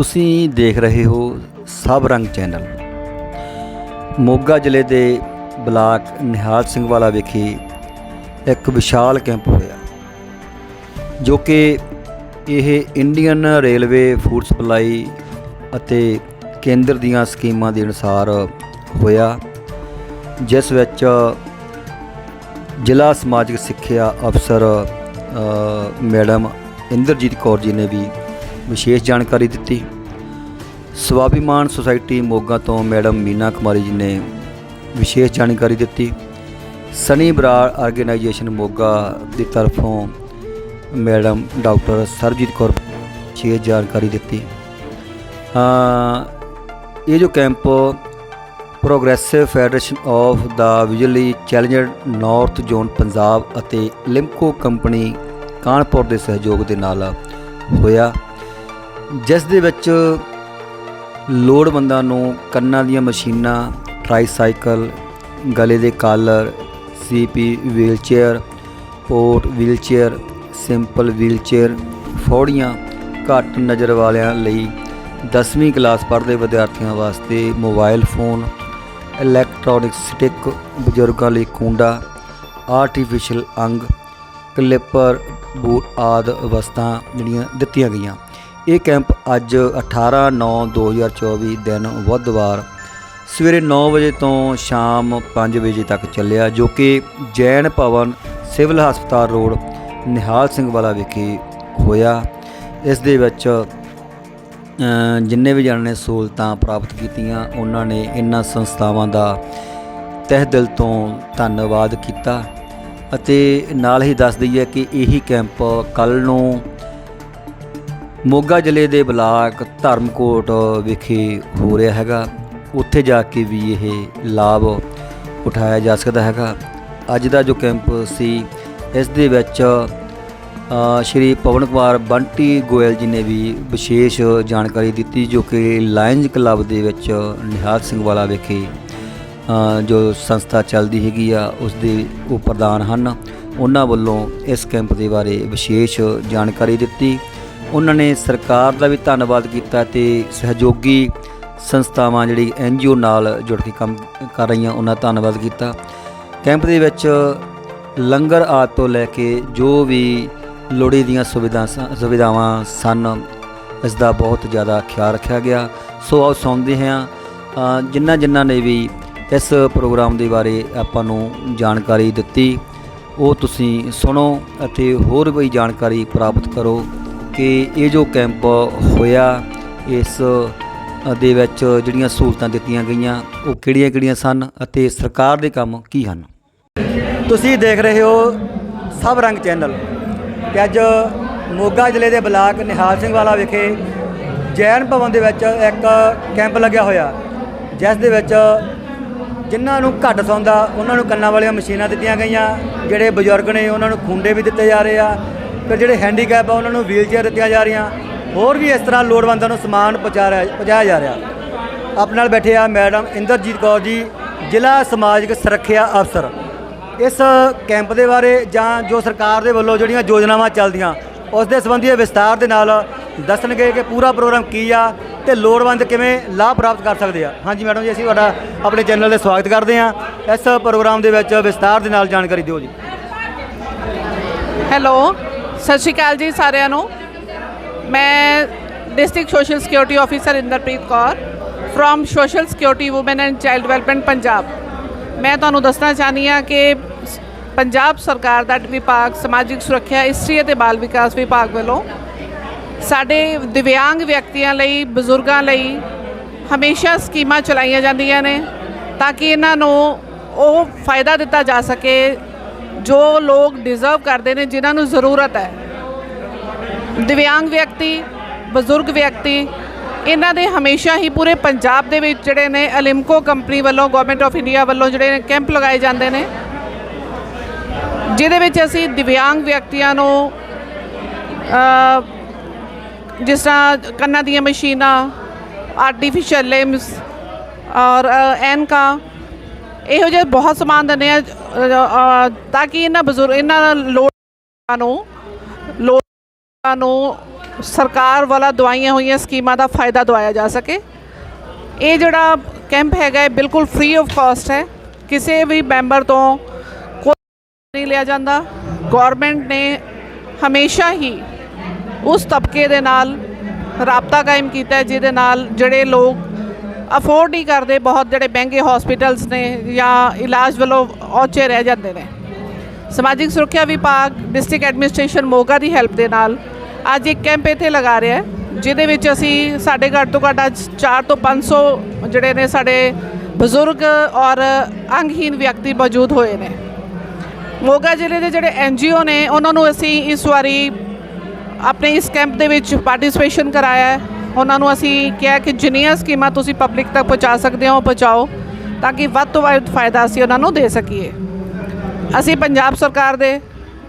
ਤੁਸੀਂ ਦੇਖ ਰਹੇ ਹੋ ਸਭ ਰੰਗ ਚੈਨਲ। ਮੋਗਾ ਜ਼ਿਲ੍ਹੇ ਦੇ ਬਲਾਕ ਨਿਹਾਲ ਸਿੰਘ ਵਾਲਾ ਵਿਖੇ ਇੱਕ ਵਿਸ਼ਾਲ ਕੈਂਪ ਹੋਇਆ, ਜੋ ਕਿ ਇਹ ਇੰਡੀਅਨ ਰੇਲਵੇ ਫੂਡ ਸਪਲਾਈ ਅਤੇ ਕੇਂਦਰ ਦੀਆਂ ਸਕੀਮਾਂ ਦੇ ਅਨੁਸਾਰ ਹੋਇਆ, ਜਿਸ ਵਿੱਚ ਜ਼ਿਲ੍ਹਾ ਸਮਾਜਿਕ ਸਿੱਖਿਆ ਅਫਸਰ ਮੈਡਮ ਇੰਦਰਜੀਤ ਕੌਰ ਜੀ ਨੇ ਵੀ ਵਿਸ਼ੇਸ਼ ਜਾਣਕਾਰੀ ਦਿੱਤੀ। ਸਵਾਭਿਮਾਨ ਸੁਸਾਇਟੀ ਮੋਗਾ ਤੋਂ ਮੈਡਮ ਮੀਨਾ ਕੁਮਾਰੀ ਜੀ ਨੇ ਵਿਸ਼ੇਸ਼ ਜਾਣਕਾਰੀ ਦਿੱਤੀ। ਸਨੀ ਬਰਾੜ ਆਰਗੇਨਾਈਜੇਸ਼ਨ ਮੋਗਾ ਦੀ ਤਰਫੋਂ ਮੈਡਮ ਡਾਕਟਰ ਸਰਬਜੀਤ ਕੌਰ ਵਿਸ਼ੇਸ਼ ਜਾਣਕਾਰੀ ਦਿੱਤੀ। ਇਹ ਜੋ camp progressive federation of the visually challenger north zone Punjab ਅਤੇ ਲਿਮਕੋ ਕੰਪਨੀ ਕਾਨਪੁਰ ਦੇ ਸਹਿਯੋਗ ਦੇ ਨਾਲ ਹੋਇਆ। ਜਿਸ ਦੇ ਵਿੱਚ ਲੋੜਵੰਦਾਂ ਨੂੰ ਕੰਨਾਂ ਦੀਆਂ ਮਸ਼ੀਨਾਂ ਟ੍ਰਾਈਸਾਈਕਲ ਗਲੇ ਦੇ collar CP wheelchair port wheelchair simple wheelchair ਫੌੜੀਆਂ ਘੱਟ ਨਜ਼ਰ ਵਾਲਿਆਂ ਲਈ 10ਵੀਂ ਕਲਾਸ ਪੜ੍ਹਦੇ ਵਿਦਿਆਰਥੀਆਂ ਵਾਸਤੇ ਮੋਬਾਈਲ ਫੋਨ ਇਲੈਕਟ੍ਰੋਨਿਕ ਸਟਿਕ ਬਜ਼ੁਰਗਾਂ ਲਈ ਕੁੰਡਾ ਆਰਟੀਫੀਸ਼ੀਅਲ ਅੰਗ ਕਲਿੱਪਰ ਬੂਟ ਆਦਿ ਵਸਤਾਂ ਜਿਹੜੀਆਂ ਦਿੱਤੀਆਂ ਗਈਆਂ। ਇਹ ਕੈਂਪ ਅੱਜ 18/9/2024 ਦਿਨ ਬੁੱਧਵਾਰ ਸਵੇਰੇ 9 ਵਜੇ ਤੋਂ ਸ਼ਾਮ 5 ਵਜੇ ਤੱਕ ਚੱਲਿਆ, ਜੋ ਕਿ ਜੈਨ ਭਵਨ ਸਿਵਲ ਹਸਪਤਾਲ ਰੋਡ ਨਿਹਾਲ ਸਿੰਘ ਵਾਲਾ ਵਿਖੇ ਹੋਇਆ। ਇਸ ਦੇ ਵਿੱਚ ਜਿੰਨੇ ਵੀ ਜਣਾਂ ਨੇ ਸਹੂਲਤਾਂ ਪ੍ਰਾਪਤ ਕੀਤੀਆਂ, ਉਹਨਾਂ ਨੇ ਇਹਨਾਂ ਸੰਸਥਾਵਾਂ ਦਾ ਤਹਿ ਦਿਲ ਤੋਂ ਧੰਨਵਾਦ ਕੀਤਾ ਅਤੇ ਨਾਲ ਹੀ ਦੱਸ ਦਈਏ ਕਿ ਇਹੀ ਕੈਂਪ ਕੱਲ ਨੂੰ ਮੋਗਾ ਜ਼ਿਲ੍ਹੇ ਦੇ ਬਲਾਕ ਧਰਮਕੋਟ ਵਿਖੇ ਹੋ ਰਿਹਾ ਹੈਗਾ। ਉੱਥੇ ਜਾ ਕੇ ਵੀ ਇਹ ਲਾਭ ਉਠਾਇਆ ਜਾ ਸਕਦਾ ਹੈਗਾ। ਅੱਜ ਦਾ ਜੋ ਕੈਂਪ ਸੀ, ਇਸ ਦੇ ਵਿੱਚ ਸ਼੍ਰੀ ਪਵਨ ਕੁਮਾਰ ਬੰਟੀ ਗੋਇਲ ਜੀ ਨੇ ਵੀ ਵਿਸ਼ੇਸ਼ ਜਾਣਕਾਰੀ ਦਿੱਤੀ, ਜੋ ਕਿ ਲਾਇਨਜ਼ ਕਲੱਬ ਦੇ ਵਿੱਚ ਨਿਹਾਲ ਸਿੰਘ ਵਾਲਾ ਵਿਖੇ ਜੋ ਸੰਸਥਾ ਚੱਲਦੀ ਹੈਗੀ ਆ, ਉਸ ਦੇ ਉਹ ਪ੍ਰਧਾਨ ਹਨ। ਉਹਨਾਂ ਵੱਲੋਂ ਇਸ ਕੈਂਪ ਦੇ ਬਾਰੇ ਵਿਸ਼ੇਸ਼ ਜਾਣਕਾਰੀ ਦਿੱਤੀ। ਉਹਨਾਂ ਨੇ ਸਰਕਾਰ ਦਾ ਵੀ ਧੰਨਵਾਦ ਕੀਤਾ ਤੇ ਸਹਿਯੋਗੀ ਸੰਸਥਾਵਾਂ ਜਿਹੜੀ ਐਨਜੀਓ ਨਾਲ ਜੁੜ ਕੇ ਕੰਮ ਕਰ ਰਹੀਆਂ, ਉਹਨਾਂ ਦਾ ਧੰਨਵਾਦ ਕੀਤਾ। ਕੈਂਪ ਦੇ ਵਿੱਚ ਲੰਗਰ ਆਦਿ ਤੋਂ ਲੈ ਕੇ ਜੋ ਵੀ ਲੋੜੀ ਦੀਆਂ ਸੁਵਿਧਾ ਸੁਵਿਧਾਵਾਂ ਸਨ, ਇਸ ਦਾ ਬਹੁਤ ਜ਼ਿਆਦਾ ਖਿਆਲ ਰੱਖਿਆ ਗਿਆ। ਸੋ ਆਓ ਸੁਣਦੇ ਹਾਂ ਜਿਨ੍ਹਾਂ ਜਿਨ੍ਹਾਂ ਨੇ ਵੀ ਇਸ ਪ੍ਰੋਗਰਾਮ ਦੇ ਬਾਰੇ ਆਪਾਂ ਨੂੰ ਜਾਣਕਾਰੀ ਦਿੱਤੀ, ਉਹ ਤੁਸੀਂ ਸੁਣੋ ਅਤੇ ਹੋਰ ਵੀ ਜਾਣਕਾਰੀ ਪ੍ਰਾਪਤ ਕਰੋ। ਕਿ ਇਹ ਜੋ ਕੈਂਪ ਹੋਇਆ, ਇਸ ਦੇ ਵਿੱਚ ਜਿਹੜੀਆਂ ਸਹੂਲਤਾਂ ਦਿੱਤੀਆਂ ਗਈਆਂ, ਉਹ ਕਿਹੜੀਆਂ-ਕਿਹੜੀਆਂ ਸਨ ਅਤੇ ਸਰਕਾਰ ਦੇ ਕੰਮ ਕੀ ਹਨ? ਤੁਸੀਂ ਦੇਖ ਰਹੇ ਹੋ ਸਭ ਰੰਗ ਚੈਨਲ। ਤੇ ਅੱਜ ਮੋਗਾ ਜ਼ਿਲ੍ਹੇ ਦੇ ਬਲਾਕ ਨਿਹਾਲ ਸਿੰਘ ਵਾਲਾ ਵਿਖੇ ਜੈਨ ਭਵਨ ਦੇ ਵਿੱਚ ਇੱਕ ਕੈਂਪ ਲੱਗਿਆ ਹੋਇਆ। ਜਿਸ ਦੇ ਵਿੱਚ ਜਿਨ੍ਹਾਂ ਨੂੰ ਘੱਟ ਸੌਂਦਾ, ਉਹਨਾਂ ਨੂੰ ਕੰਨਾਂ ਵਾਲੀਆਂ ਮਸ਼ੀਨਾਂ ਦਿੱਤੀਆਂ ਗਈਆਂ, ਜਿਹੜੇ ਬਜ਼ੁਰਗ ਨੇ, ਉਹਨਾਂ ਨੂੰ ਖੁੰਡੇ ਵੀ ਦਿੱਤੇ ਜਾ ਰਹੇ ਆ ਫਿਰ ਜਿਹੜੇ ਹੈਂਡੀਕੈਪ ਆ, ਉਹਨਾਂ ਨੂੰ ਵੀਲਚੇਅਰ ਦਿੱਤੀਆਂ ਜਾ ਰਹੀਆਂ। ਹੋਰ ਵੀ ਇਸ ਤਰ੍ਹਾਂ ਲੋੜਵੰਦਾਂ ਨੂੰ ਸਮਾਨ ਪਹੁੰਚਾ ਰਿਹਾ ਪਹੁੰਚਾਇਆ ਜਾ ਰਿਹਾ। ਆਪਣੇ ਨਾਲ ਬੈਠੇ ਆ ਮੈਡਮ ਇੰਦਰਜੀਤ ਕੌਰ ਜੀ, ਜ਼ਿਲ੍ਹਾ ਸਮਾਜਿਕ ਸੁਰੱਖਿਆ ਅਫਸਰ। ਇਸ ਕੈਂਪ ਦੇ ਬਾਰੇ ਜਾਂ ਜੋ ਸਰਕਾਰ ਦੇ ਵੱਲੋਂ ਜਿਹੜੀਆਂ ਯੋਜਨਾਵਾਂ ਚੱਲਦੀਆਂ, ਉਸ ਦੇ ਸੰਬੰਧੀ ਇਹ ਵਿਸਤਾਰ ਦੇ ਨਾਲ ਦੱਸਣਗੇ ਕਿ ਪੂਰਾ ਪ੍ਰੋਗਰਾਮ ਕੀ ਆ ਤੇ ਲੋੜਵੰਦ ਕਿਵੇਂ ਲਾਭ ਪ੍ਰਾਪਤ ਕਰ ਸਕਦੇ ਆ। ਹਾਂਜੀ ਮੈਡਮ ਜੀ, ਅਸੀਂ ਤੁਹਾਡਾ ਆਪਣੇ ਚੈਨਲ ਤੇ ਸਵਾਗਤ ਕਰਦੇ ਹਾਂ। ਇਸ ਪ੍ਰੋਗਰਾਮ ਦੇ ਵਿੱਚ ਵਿਸਤਾਰ ਦੇ ਨਾਲ ਜਾਣਕਾਰੀ ਦਿਓ ਜੀ। ਹੈਲੋ। ਸਤਿ ਸ਼੍ਰੀ ਅਕਾਲ ਜੀ ਸਾਰਿਆਂ ਨੂੰ। ਮੈਂ district social security officer Inderpreet Kaur from social security women and child development Punjab. ਮੈਂ ਤੁਹਾਨੂੰ ਦੱਸਣਾ ਚਾਹਨੀ ਆ ਕਿ ਪੰਜਾਬ ਸਰਕਾਰ ਦਾ ਵਿਭਾਗ, ਸਮਾਜਿਕ ਸੁਰੱਖਿਆ, ਇਸਤਰੀ ਅਤੇ ਬਾਲ ਵਿਕਾਸ ਵਿਭਾਗ ਵੱਲੋਂ ਸਾਡੇ ਦਿਵਿਆਂਗ ਵਿਅਕਤੀਆਂ ਲਈ, ਬਜ਼ੁਰਗਾਂ ਲਈ ਹਮੇਸ਼ਾ ਸਕੀਮਾਂ ਚਲਾਈਆਂ ਜਾਂਦੀਆਂ ਨੇ ਤਾਂ ਕਿ ਇਹਨਾਂ ਨੂੰ ਉਹ ਫਾਇਦਾ ਦਿੱਤਾ ਜਾ ਸਕੇ ਜੋ ਲੋਕ ਡਿਜ਼ਰਵ ਕਰਦੇ ਨੇ ਜਿਨ੍ਹਾਂ ਨੂੰ ਜ਼ਰੂਰਤ ਹੈ। ਦਿਵਿਆਂਗ ਵਿਅਕਤੀ ਬਜ਼ੁਰਗ ਵਿਅਕਤੀ ਇਹਨਾਂ ਦੇ ਹਮੇਸ਼ਾ ਹੀ ਪੂਰੇ ਪੰਜਾਬ ਦੇ ਵਿੱਚ ਜਿਹੜੇ ਨੇ ਅਲਿਮਕੋ ਕੰਪਨੀ ਵੱਲੋਂ ਗਵਰਨਮੈਂਟ ਆਫ ਇੰਡੀਆ ਵੱਲੋਂ ਜਿਹੜੇ ਨੇ ਕੈਂਪ ਲਗਾਏ ਜਾਂਦੇ ਨੇ। ਜਿਹਦੇ ਵਿੱਚ ਅਸੀਂ ਦਿਵਿਆਂਗ ਵਿਅਕਤੀਆਂ ਨੂੰ ਜਿਸ ਤਰ੍ਹਾਂ ਕੰਨਾਂ ਦੀਆਂ ਮਸ਼ੀਨਾਂ ਆਰਟੀਫੀਸ਼ੀਅਲ ਲਿੰਬਸ ਔਰ ਅ, ਇਹੋ ਜਿਹੇ ਬਹੁਤ ਸਮਾਨ ਦਿੰਦੇ ਆ। ਤਾਂ ਕਿ ਇਹਨਾਂ ਬਜ਼ੁਰਗ ਇਹਨਾਂ ਲੋੜਾਂ ਨੂੰ ਲੋੜਾਂ ਨੂੰ ਸਰਕਾਰ ਵਾਲਾ ਦਵਾਈਆਂ ਹੋਈਆਂ ਸਕੀਮਾਂ ਦਾ ਫਾਇਦਾ ਦਵਾਇਆ ਜਾ ਸਕੇ। ਇਹ ਜਿਹੜਾ ਕੈਂਪ ਹੈਗਾ ਹੈ ਬਿਲਕੁਲ ਫ੍ਰੀ ਆਫ ਕਾਸਟ ਹੈ। ਕਿਸੇ ਵੀ ਮੈਂਬਰ ਤੋਂ ਕੋਈ ਨਹੀਂ ਲਿਆ ਜਾਂਦਾ। ਗਵਰਨਮੈਂਟ ਨੇ ਹਮੇਸ਼ਾ ਹੀ ਉਸ ਤਬਕੇ ਦੇ ਨਾਲ ਰਾਬਤਾ ਕਾਇਮ ਕੀਤਾ ਜਿਹਦੇ ਨਾਲ ਜਿਹੜੇ ਲੋਕ ਅਫੋਰਡ ਨਹੀਂ ਕਰਦੇ, ਬਹੁਤ ਜਿਹੜੇ ਮਹਿੰਗੇ ਹਸਪੀਟਲਸ ਨੇ ਜਾਂ ਇਲਾਜ ਵੱਲੋਂ ਔਚੇ ਰਹਿ ਜਾਂਦੇ ਨੇ। ਸਮਾਜਿਕ ਸੁਰੱਖਿਆ ਵਿਭਾਗ ਡਿਸਟ੍ਰਿਕਟ ਐਡਮਿਨਿਸਟ੍ਰੇਸ਼ਨ ਮੋਗਾ ਦੀ ਹੈਲਪ ਦੇ ਨਾਲ ਅੱਜ ਇੱਕ ਕੈਂਪ ਇੱਥੇ ਲਗਾ ਰਿਹਾ ਜਿਹਦੇ ਵਿੱਚ ਅਸੀਂ ਸਾਡੇ ਘੱਟ ਤੋਂ ਘੱਟ ਅੱਜ 4 ਤੋਂ 500 ਜਿਹੜੇ ਨੇ ਸਾਡੇ ਬਜ਼ੁਰਗ ਔਰ ਅੰਗਹੀਨ ਵਿਅਕਤੀ ਮੌਜੂਦ ਹੋਏ ਨੇ। ਮੋਗਾ ਜ਼ਿਲ੍ਹੇ ਦੇ ਜਿਹੜੇ ਐਨਜੀਓ ਨੇ, ਉਹਨਾਂ ਨੂੰ ਅਸੀਂ ਇਸ ਵਾਰੀ ਆਪਣੇ ਇਸ ਕੈਂਪ ਦੇ ਵਿੱਚ ਪਾਰਟਿਸਿਪੇਸ਼ਨ ਕਰਾਇਆ ਹੈ। ਉਹਨਾਂ ਨੂੰ ਅਸੀਂ ਕਿਹਾ ਕਿ ਜਿੰਨੀਆਂ ਸਕੀਮਾਂ ਤੁਸੀਂ ਪਬਲਿਕ ਤੱਕ ਪਹੁੰਚਾ ਸਕਦੇ ਹੋ ਪਹੁੰਚਾਓ ਤਾਂ ਕਿ ਵੱਧ ਤੋਂ ਵੱਧ ਫਾਇਦਾ ਅਸੀਂ ਉਹਨਾਂ ਨੂੰ ਦੇ ਸਕੀਏ। ਅਸੀਂ ਪੰਜਾਬ ਸਰਕਾਰ ਦੇ,